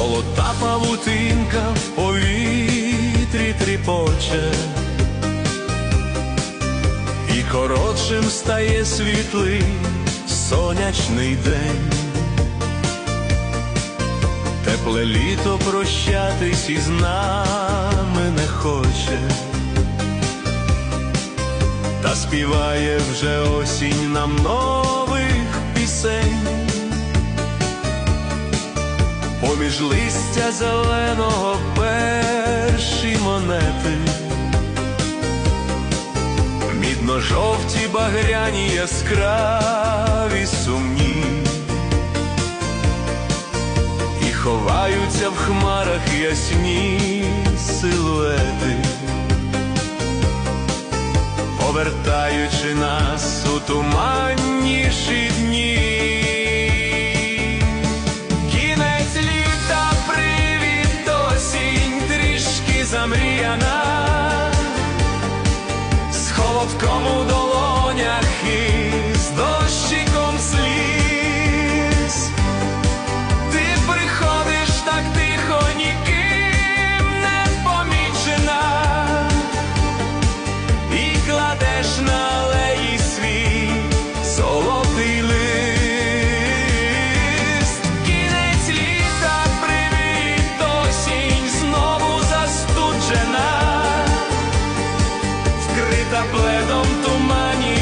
Золота павутинка в повітрі тріпоче, і коротшим стає світлий сонячний день. Тепле літо прощатись із нами не хоче, та співає вже осінь нам нових пісень. Поміж листя зеленого перші монети, мідно-жовті багряні яскраві сумні, і ховаються в хмарах ясні силуети, повертаючи нас у туманніші Como da bledom tumani